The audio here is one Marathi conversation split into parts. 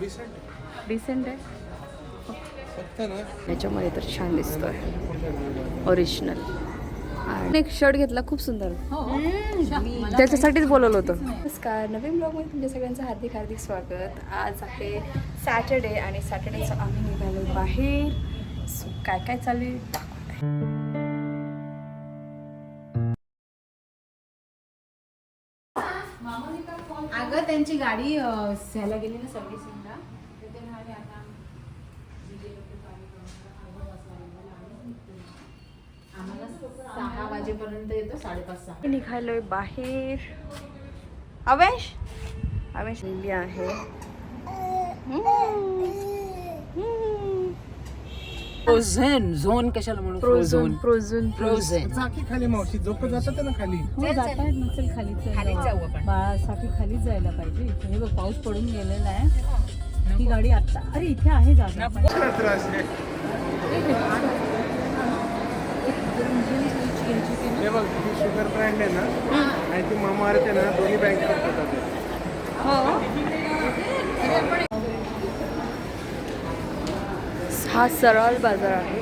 डिसेंट आहे. याच्यामध्ये तर छान दिसतोय. ओरिजिनल आणि एक शर्ट घेतला खूप सुंदर. त्याच्यासाठीच बोलवलं होतं. नमस्कार नवीन ब्लॉगमध्ये तुमच्या सगळ्यांचं हार्दिक हार्दिक स्वागत. आज आहे सॅटर्डे आणि सॅटर्डेचं आम्ही निघालो बाहेर. काय काय चालू त्यांची गाडी अ, ह्याला गेली ना सर्व्हिसिंगला तर ते म्हणाले आता आम्हाला सहा वाजेपर्यंत येतो साडेपाच सहा. निघालोय बाहेर. अवेश? अवेश लिहिली आहे. फ्रोझन झोन कशाला म्हणून फ्रोझन फ्रोझन फ्रोझन चाकी खाली मावशी झोप जातात ना खाली? हो ना चल खाली खालीच जाऊ आपण. बाळासाठी खालीच जायला पाहिजे. इथे हे बघ पाऊस पडून गेलेला आहे. ही गाडी आता अरे इथे आहे जागा. त्रास आहे. हे बघ ही शुगर ब्रँड आहे ना? आणि ती मामा आहे ना दोन्ही बँक करतात हा सरळ बाजार आहे.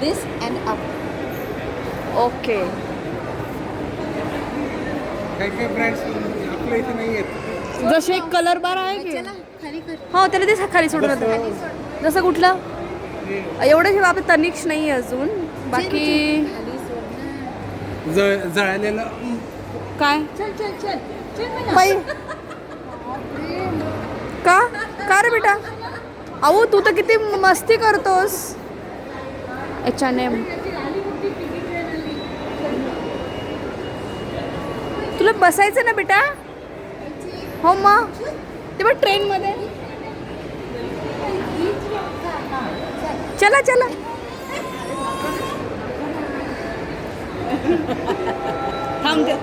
दिस अँड अप ओके काही काही ब्रँड्स आपल्या इथे नाही आहेत. जसे कलर बार आहे की? हो त्याला ते खाली सोडून होतं जसं कुठलं? एवढं हे बाबा तनिक्ष नाही आहे अजून. बाकी जळ जळालेलं काय? बाई. का? का रे बेटा? अहो तू तर किती मस्ती करतोस. एच एन एम तुला बसायचं ना बेटा? हो मग ते बघ ट्रेनमध्ये चला चला. थांब ते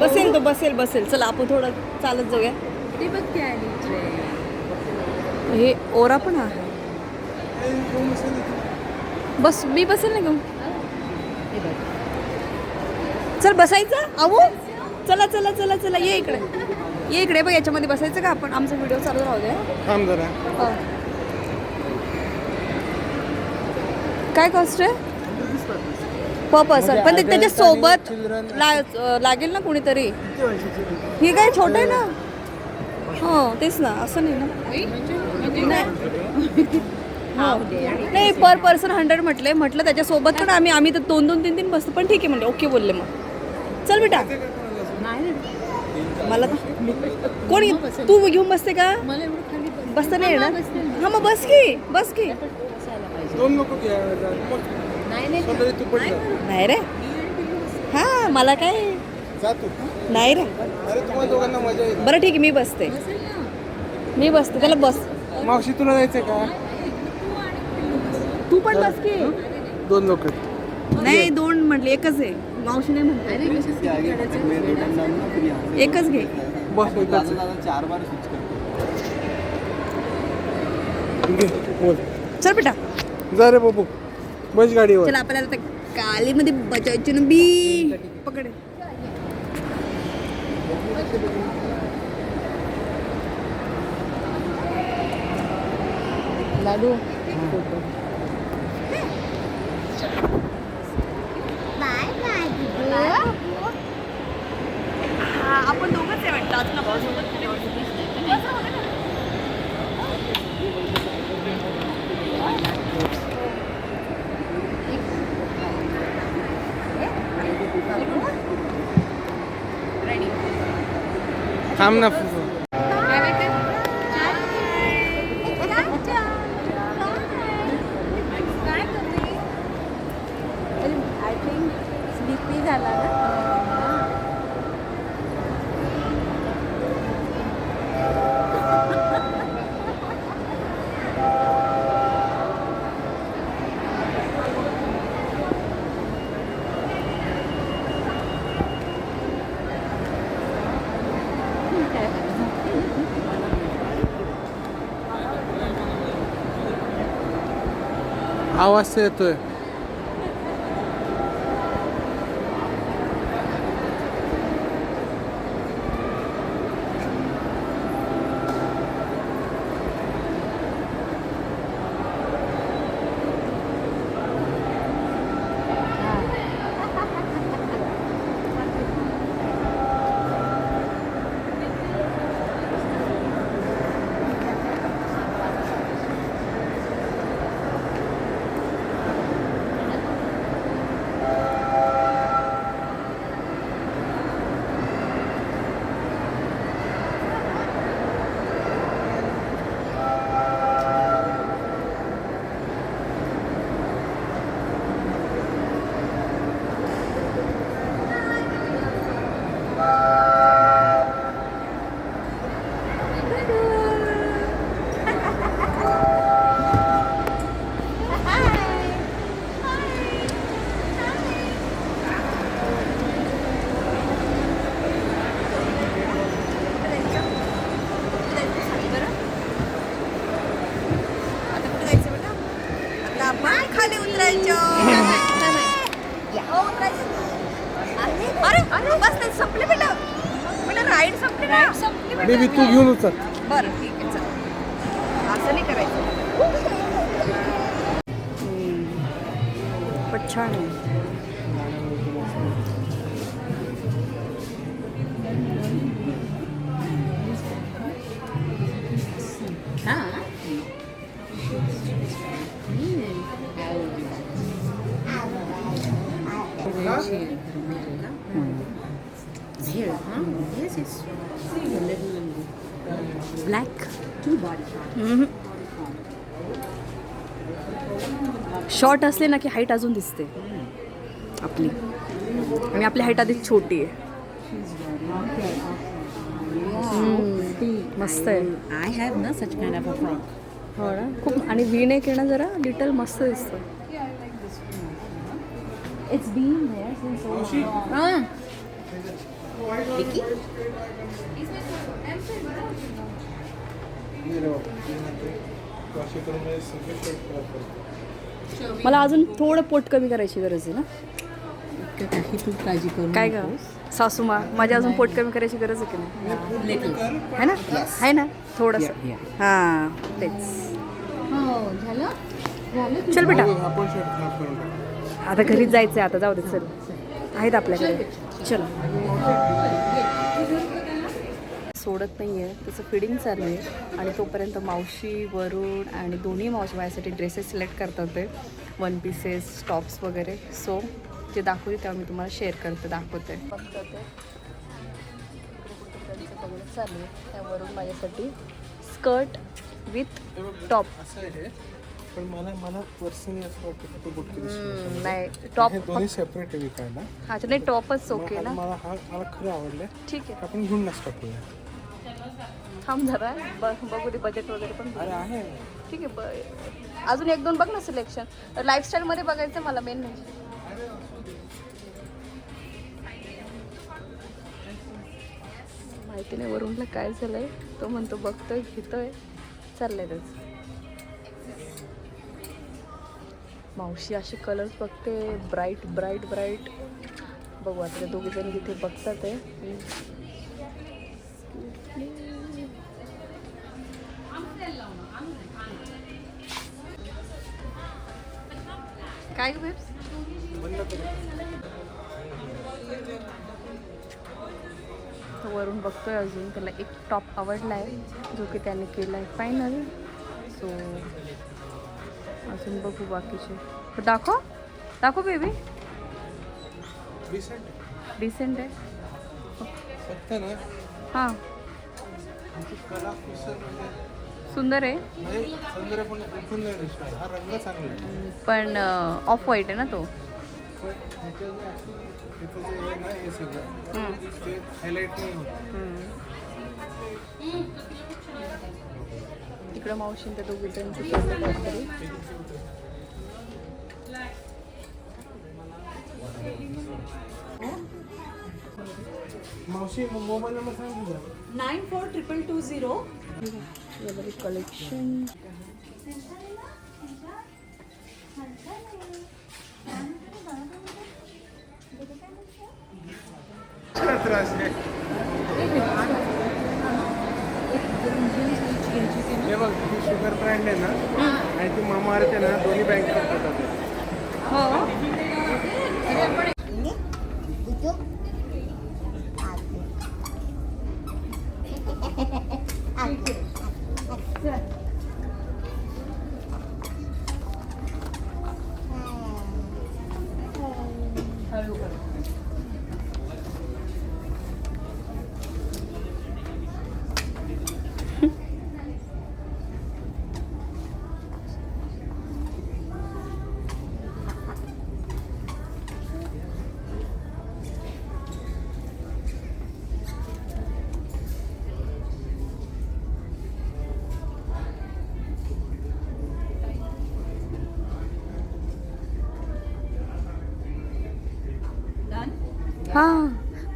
बसेल तो बसेल बसेल. चला आपण थोडं चालत जाऊया. हे ओरा पण आहे. बस मी बसेल ना घेऊन? चल बसायचं. अहो चला चला चला चला ये इकडे. ये इकडे बघ याच्यामध्ये बसायचं का आपण? आमचा व्हिडिओ चालू राहू द्या थांब जरा. हो. काय कॉस्ट आहे? पर पर्सन पण ते त्याच्या सोबत ला लागेल ना कुणीतरी? ही काय छोट आहे ना? हो तेच ना असं नाही ना? हो. नाही पर पर्सन हंड्रेड म्हटले म्हटलं त्याच्यासोबत पण आम्ही आम्ही तर दोन दोन तीन तीन बसतो. पण ठीक आहे म्हणले ओके बोलले मग. चल बेटा. मला कोण तू घेऊन बसते का? बसता. नाही येणार? हा मग बस की बस की. दोन नको घ्या मग. नाही रे. हा मला काय? जा तू. नाही रे. अरे तुम्हाला दोघांना मजा येईल. बरं ठीक आहे मी बसते. मी बसते. त्याला बस. मावशी तुला जायचंय का? तू पण बस की. दोन लोक. नाही दोन म्हटले एकच आहे. मावशी नाही म्हणते. एकच घे. बस एकच घे, बोल. चल बेटा. जा रे बाबू. बस गाडीवर चला आपल्याला आता कालीमध्ये बचायची ना बी. पकड. लाडू. हा आपण दोघंच आहे वाटतं अजून आपण थांब ना फुफू आय थिंक स्लीपी झाला ना आवाज तर येतोय आता आपण खाली उतरायचं हो, उतरायचं. अरे अरे बस नाही संपले बेटा बेटा राईड संपली ना संपली बेबी उचल बरं ठीक आहे चल. असं नाही करायचं. पण छान आहे. ब्लॅक शॉर्ट असले ना की हाईट अजून दिसते. आपली. आणि आपली हाईट आधीच छोटी आहे. मस्त आहे. आय हॅव ना such kind of a frock हो ना? खूप आणि वी नेक आहे ना जरा डिटेल मस्त दिसतं. इट्स बीन देयर सिन्स मला अजून थोडं पोट कमी करायची गरज आहे ना? काही तू काळजी करू काय ग? सासूमा माझ्या अजून पोट कमी करायची गरज आहे की नाही? है ना? आहे ना? थोडंसं. हां तेच. हो चल बेटा. आता घरीच जायचंय आता जाऊ दे चल. आहेत आपल्याकडे. चल सोडत नाही आहे त्याचं फिडिंग चालू आहे. आणि तोपर्यंत मावशी वरुण आणि दोन्ही मावशी माझ्यासाठी ड्रेसेस सिलेक्ट करतात ते. वन पीसेस टॉप्स वगैरे. सो जे दाखवते तेव्हा मी तुम्हाला शेअर करते दाखवते. चालू आहे त्यावरून माझ्यासाठी स्कर्ट विथ टॉप पण मला मला पर्सनली असं वाटतं की तो बुटकी दिसतो. नाही टॉप दोन्ही सेपरेट आहे विकायला. हा नाही टॉपच ओके ना? मला हा मला खरं आवडलं ठीक आहे. आपण घेऊन नसतो थांब जरा ब- बघू दे बजेट वगैरे पण अरे आहे. ठीक आहे ब- अजून एक दोन बघ ना सिलेक्शन लाईफस्टाईलमध्ये बघायचं मला मेन म्हणजे. माहिती नाही वरुणला काय झालंय. तो म्हणतो बघतोय घेतोय. चाललंय त्याच. मावशी असे कलर्स बघते ब्राईट ब्राईट ब्राईट बघू आता दोघे जण तिथे बघतात आहे तो वरून बघतोय अजून. त्याला एक टॉप आवडला आहे जो की त्याने केला आहे फायनल सो अजून बघू बाकीचे. दाखव. दाखव बेबी रिसेंट डिसेंट आहे. फक्त ना. हां. म्हणजे सुंदर आहे. म्हणजे हा आहे. पण ऑफ व्हाईट आहे ना तो. तिकडं मावशीन त्या दोघी मावशी मोबाईल नंबर सांग nine four triple two zero. Collection हे शुगर ब्रँड आहे ना आणि ती मामा आहे ना दोन्ही बँक करतात. हो. हा.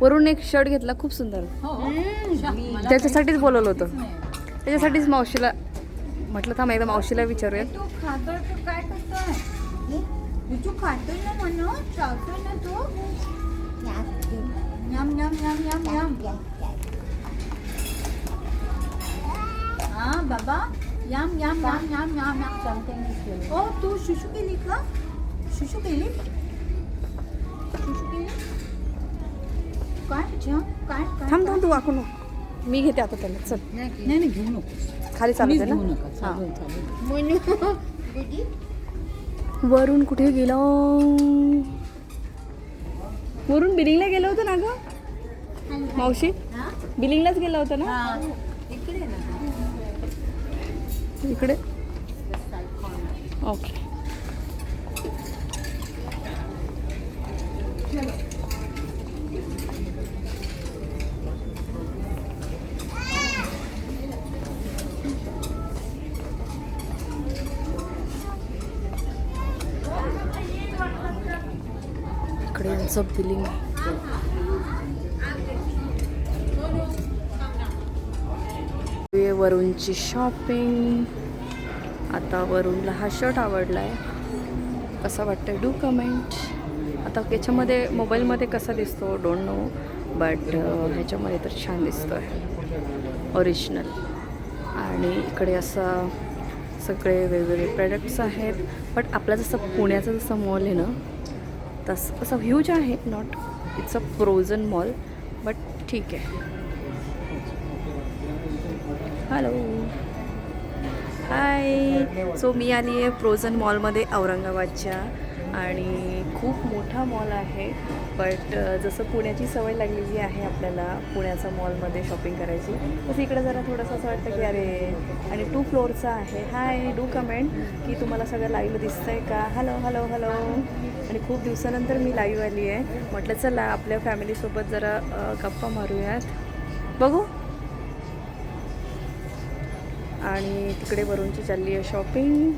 वरून एक शर्ट घेतला खूप सुंदर. त्याच्यासाठीच बोलवलं होतं. त्याच्यासाठीच मावशीला म्हटलं थांब एकदा मावशीला विचारूया. हा बाबा. Yum yum yum yum yum yum. ओ तू शुशू केली का? शुशू केली? शुशू केली? काय काय काय थांब थांब तू वाकू नको मी घेते आता त्याला. चल. नाही नाही घेऊ नको खाली चालू घेऊ ना हा. वरून कुठे गेलो? वरून बिलिंगला गेलो होतो ना ग? मावशी? हा? बिलिंगलाच गेलो होतो ना? हा. इकडे ना. इकडे? ओके फिलिंग वरूनची शॉपिंग आता वरूनला हा शर्ट आवडला आहे कसा वाटतं डू कमेंट आता याच्यामध्ये मोबाईलमध्ये कसा दिसतो? डोंट नो बट ह्याच्यामध्ये तर छान दिसतो आहे ओरिजिनल आणि इकडे असं सगळे वेगवेगळे प्रॉडक्ट्स आहेत. बट आपला जसं पुण्याचा जसं मॉल आहे ना तस असं ह्यूज आहे not it's a frozen mall but ठीक आहे. हॅलो हाय सो मी आली आहे फ्रोझन मॉलमध्ये औरंगाबादच्या. आणि खूप मोठा मॉल आहे. बट जसं पुण्याची सवय लागलेली आहे आपल्याला पुण्याचा मॉलमध्ये शॉपिंग करायची तसं इकडे जरा थोडंसं असं वाटतं की अरे आणि टू फ्लोअरचा आहे. हाय डू कमेंट की तुम्हाला सगळं लाईव्ह दिसतं आहे का? हॅलो हॅलो हॅलो आणि खूप दिवसानंतर मी लाईव्ह आली आहे. म्हटलं चला आपल्या फॅमिलीसोबत जरा गप्पा मारूयात. बघू. आणि तिकडे वरूनची चालली आहे शॉपिंग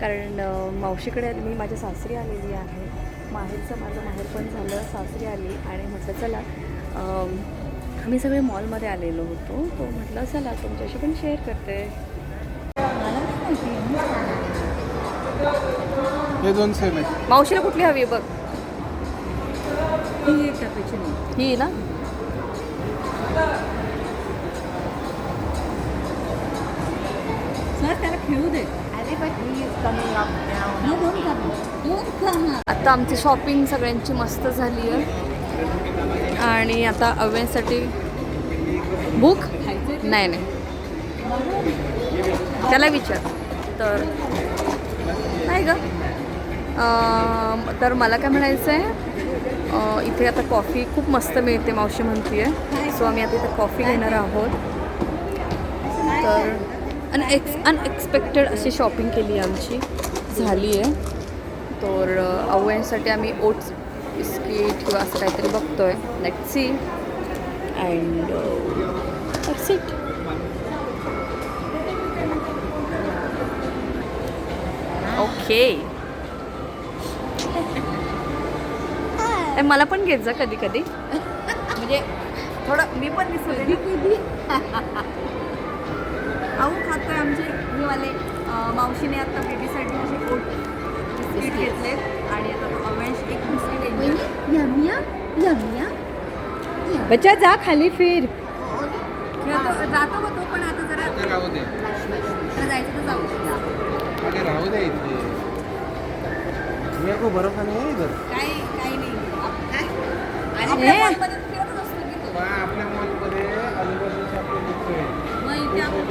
कारण मावशीकडे आली मी माझ्या सासरी आलेली आहे. माहेरचं माझं माहेर पण झालं सासरी आली आणि म्हटलं चला आम्ही सगळे मॉलमध्ये आलेलो होतो. तो म्हटलं चला तुमच्याशी पण शेअर करते. हे दोन सेम आहे मावशीला कुठली हवी आहे बघ. ही ही ना? सर त्याला खेळू दे. आता आमची शॉपिंग सगळ्यांची मस्त झाली आहे. आणि आता अव्यासाठी बुक नाही नाही. त्याला विचार. तर नाही ग. तर मला काय म्हणायचं आहे इथे आता कॉफी खूप मस्त मिळते मावशी म्हणते आहे सो आम्ही आता इथे कॉफी घेणार आहोत. तर अनएक्स अनएक्सपेक्टेड अशी शॉपिंग केली आमची. झाली आहे. तर अवयांसाठी आम्ही ओट्स बिस्किट किंवा असं काहीतरी बघतोय. Let see and that's it okay मला पण घेत जा कधी कधी म्हणजे थोडं मी पण विसरले. कधी अहो खातोय आमचे. हे वाले मावशीने आता बेबीसाठी असे ओट बिस्किट घेतले आणि आता तो अवेश एक बिस्किट बच्चा जा खाली फिर. जातो का तो पण आता जरा ते राहू दे. जरा जायचं तर जाऊ राहू दे को भरोसा नहीं है इधर काही काही नाही? आपल्या मॉलमध्ये फिरतच असतो की तो. बा, आपल्या मॉलमध्ये आजूबाजूचे आपले मित्र आहेत. मग इथे आपण उद्या तू उद्या काही होत नाही फोन केले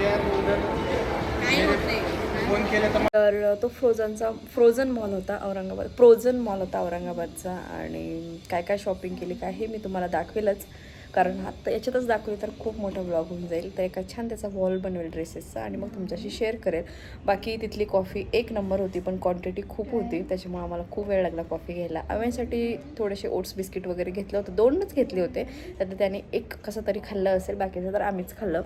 तर तो फ्रोझनचा फ्रोझन मॉल होता औरंगाबाद. फ्रोझन मॉल होता औरंगाबादचा आणि काय काय शॉपिंग केली काय हे मी तुम्हाला दाखवेलच. कारण आता याच्यातच दाखवली तर खूप मोठा ब्लॉग होऊन जाईल. तर एका छान त्याचा वॉल बनवेल ड्रेसेसचा आणि मग तुमच्याशी शेअर करेल. बाकी तिथली कॉफी एक नंबर होती पण क्वांटिटी खूप होती. त्याच्यामुळे आम्हाला खूप वेळ लागला कॉफी घ्यायला. आम्यासाठी थोडेसे ओट्स बिस्किट वगैरे घेतलं होतं. दोनच घेतले होते. तर त्याने एक कसं तरी खाल्लं असेल बाकीचं तर आम्हीच खाल्लं.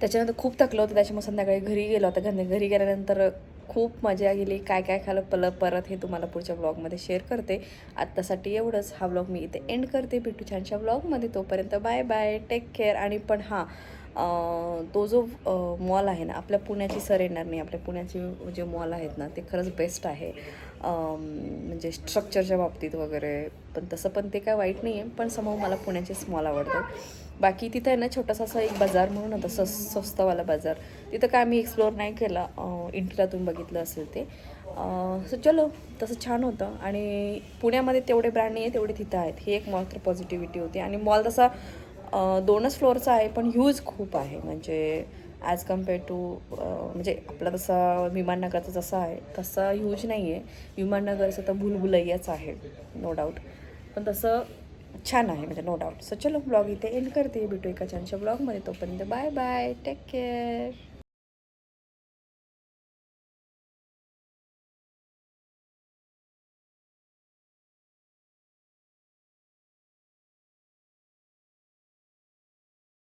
त्याच्यानंतर खूप थकलं होतं. त्याच्यामुळे संध्याकाळी घरी गेलो होता. घरी घरी गेल्यानंतर खूप मजा गेली. काय काय खाल्लं? पल परत हे तुम्हाला पुढच्या ब्लॉगमध्ये शेअर करते. आत्तासाठी एवढंच. हा ब्लॉग मी इथे एंड करते. भेटू छानशा ब्लॉगमध्ये तोपर्यंत बाय बाय टेक केअर आणि पण हां तो जो मॉल आहे ना आपल्या पुण्याची सर येणार नाही. आपल्या पुण्याचे जे मॉल आहेत ना ते खरंच बेस्ट आहे. म्हणजे स्ट्रक्चरच्या बाबतीत वगैरे. पण तसं पण ते काय वाईट नाही आहे पण समोर मला पुण्याचेच मॉल आवडतात. बाकी तिथं आहे ना छोटासा असा एक बाजार म्हणून होता स्वस स्वस्तवाला बाजार. तिथं काय आम्ही एक्सप्लोअर नाही केला इंटरनेटून बघितलं असेल ते. सो चलो तसं छान होतं. आणि पुण्यामध्ये तेवढे ब्रँड नाही आहे तेवढे तिथं आहेत. ही एक मात्र पॉझिटिव्हिटी होती. आणि मॉल तसा दोनच फ्लोअरचा आहे पण ह्यूज खूप आहे. म्हणजे ॲज कंपेअर टू म्हणजे आपला तसा विमाननगरचा जसा आहे तसा ह्यूज नाही आहे विमाननगरचं तर भुलभुलैयाच आहे नो डाऊट पण तसं छान आहे म्हणजे नो डाऊट सो चलो ब्लॉग इथे एंड करते. भेटू एका छानशा ब्लॉगमध्ये तोपर्यंत बाय बाय टेक केअर